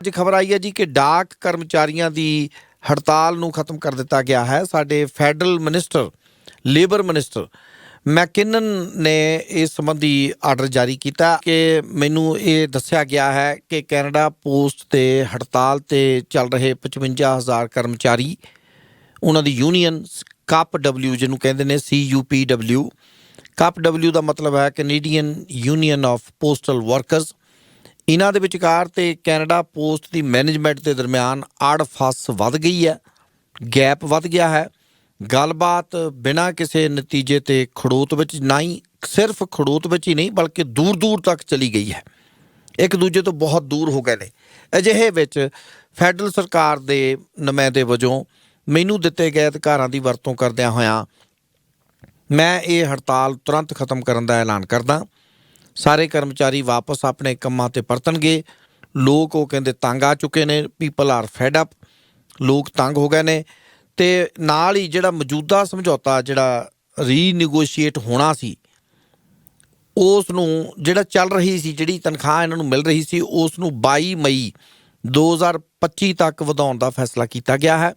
ਅੱਜ ਖਬਰ ਆਈ ਹੈ ਜੀ ਕਿ ਡਾਕ ਕਰਮਚਾਰੀਆਂ ਦੀ ਹੜਤਾਲ ਨੂੰ ਖਤਮ ਕਰ ਦਿੱਤਾ ਗਿਆ ਹੈ। ਸਾਡੇ federal minister, labour minister MacKinnon ਨੇ ਇਸ ਸੰਬੰਧੀ ਆਰਡਰ ਜਾਰੀ ਕੀਤਾ ਕਿ ਮੈਨੂੰ ਇਹ ਦੱਸਿਆ ਗਿਆ ਹੈ ਕਿ ਕੈਨੇਡਾ ਪੋਸਟ ਤੇ ਹੜਤਾਲ ਤੇ ਚੱਲ ਰਹੇ 55000 ਕਰਮਚਾਰੀ, ਉਹਨਾਂ ਦੀ ਯੂਨੀਅਨ ਕੱਪ ਡਬਲਯੂ ਜਿਹਨੂੰ ਕਹਿੰਦੇ ਨੇ C U P CUPW cup W ਦਾ ਮਤਲਬ ਹੈ Canadian union of postal workers. ਇਹਨਾਂ ਦੇ ਵਿਚਕਾਰ ਤੇ ਕੈਨੇਡਾ ਪੋਸਟ ਦੀ ਮੈਨੇਜਮੈਂਟ ਦੇ ਦਰਮਿਆਨ ਆੜਫਸ ਵੱਧ ਗਈ ਹੈ, ਗੈਪ ਵੱਧ ਗਿਆ ਹੈ। ਗੱਲਬਾਤ ਬਿਨਾਂ ਕਿਸੇ ਨਤੀਜੇ ਤੇ ਖੜੋਤ ਵਿੱਚ ਨਾ ਹੀ ਸਿਰਫ ਖੜੋਤ ਵਿੱਚ ਹੀ ਨਹੀਂ, ਬਲਕਿ ਦੂਰ ਦੂਰ ਤੱਕ ਚਲੀ ਗਈ ਹੈ। ਇੱਕ ਦੂਜੇ ਤੋਂ ਬਹੁਤ ਦੂਰ ਹੋ ਗਏ ਨੇ। ਅਜਿਹੇ ਵਿੱਚ ਫੈਡਰਲ ਸਰਕਾਰ ਦੇ ਨੁਮਾਇੰਦੇ ਵਜੋਂ ਮੈਨੂੰ ਦਿੱਤੇ ਗਏ ਅਧਿਕਾਰਾਂ ਦੀ ਵਰਤੋਂ ਕਰਦਿਆਂ ਹੋਇਆਂ ਮੈਂ ਇਹ ਹੜਤਾਲ ਤੁਰੰਤ ਖਤਮ ਕਰਨ ਦਾ ਐਲਾਨ ਕਰਦਾ। ਸਾਰੇ ਕਰਮਚਾਰੀ ਵਾਪਸ ਆਪਣੇ ਕੰਮਾਂ ਤੇ ਪਰਤਣਗੇ। ਲੋਕ ਉਹ ਕਹਿੰਦੇ ਤੰਗ ਆ ਚੁੱਕੇ ਨੇ ਪੀਪਲ ਆਰ ਫੈਡ ਅਪ ਲੋਕ ਤੰਗ ਹੋ ਗਏ ਨੇ। ਤੇ ਨਾਲ ਹੀ ਜਿਹੜਾ ਮੌਜੂਦਾ ਸਮਝੌਤਾ, ਜਿਹੜਾ ਰੀਨੈਗੋਸ਼ੀਏਟ ਹੋਣਾ ਸੀ ਉਸ ਨੂੰ ਜਿਹੜਾ ਚੱਲ ਰਹੀ ਸੀ, ਜਿਹੜੀ ਤਨਖਾਹ ਇਹਨਾਂ ਨੂੰ ਮਿਲ ਰਹੀ ਸੀ ਉਸ ਨੂੰ 22 ਮਈ 2025 ਤੱਕ ਵਧਾਉਣ ਦਾ ਫੈਸਲਾ ਕੀਤਾ ਗਿਆ ਹੈ।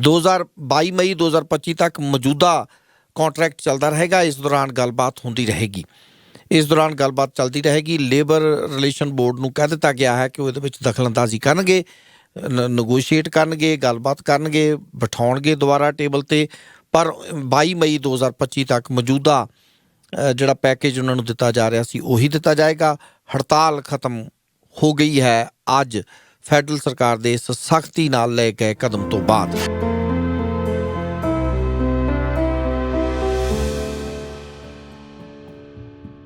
2022 ਮਈ 2025 ਤੱਕ ਮੌਜੂਦਾ ਕੰਟਰੈਕਟ ਚੱਲਦਾ ਰਹੇਗਾ। ਇਸ ਦੌਰਾਨ ਗੱਲਬਾਤ ਹੁੰਦੀ ਰਹੇਗੀ। ਇਸ ਦੌਰਾਨ ਗੱਲਬਾਤ ਚੱਲਦੀ ਰਹੇਗੀ। ਲੇਬਰ ਰਿਲੇਸ਼ਨ ਬੋਰਡ ਨੂੰ ਕਹਿ ਦਿੱਤਾ ਗਿਆ ਹੈ ਕਿ ਉਹ ਇਹਦੇ ਵਿੱਚ ਦਖਲਅੰਦਾਜ਼ੀ ਕਰਨਗੇ ਨੈਗੋਸ਼ੀਏਟ ਕਰਨਗੇ, ਗੱਲਬਾਤ ਕਰਨਗੇ, ਬਿਠਾਉਣਗੇ ਦੁਬਾਰਾ ਟੇਬਲ ਤੇ। ਪਰ 22 ਮਈ 2025 ਤੱਕ ਮੌਜੂਦਾ ਜਿਹੜਾ ਪੈਕੇਜ ਉਹਨਾਂ ਨੂੰ ਦਿੱਤਾ ਜਾ ਰਿਹਾ ਸੀ, ਉਹੀ ਦਿੱਤਾ ਜਾਏਗਾ। ਹੜਤਾਲ ਖਤਮ ਹੋ ਗਈ ਹੈ ਅੱਜ। ਫੈਡਰਲ ਸਰਕਾਰ ਦੇ ਇਸ ਸਖਤੀ ਨਾਲ ਲਏ ਗਏ ਕਦਮ ਤੋਂ ਬਾਅਦ।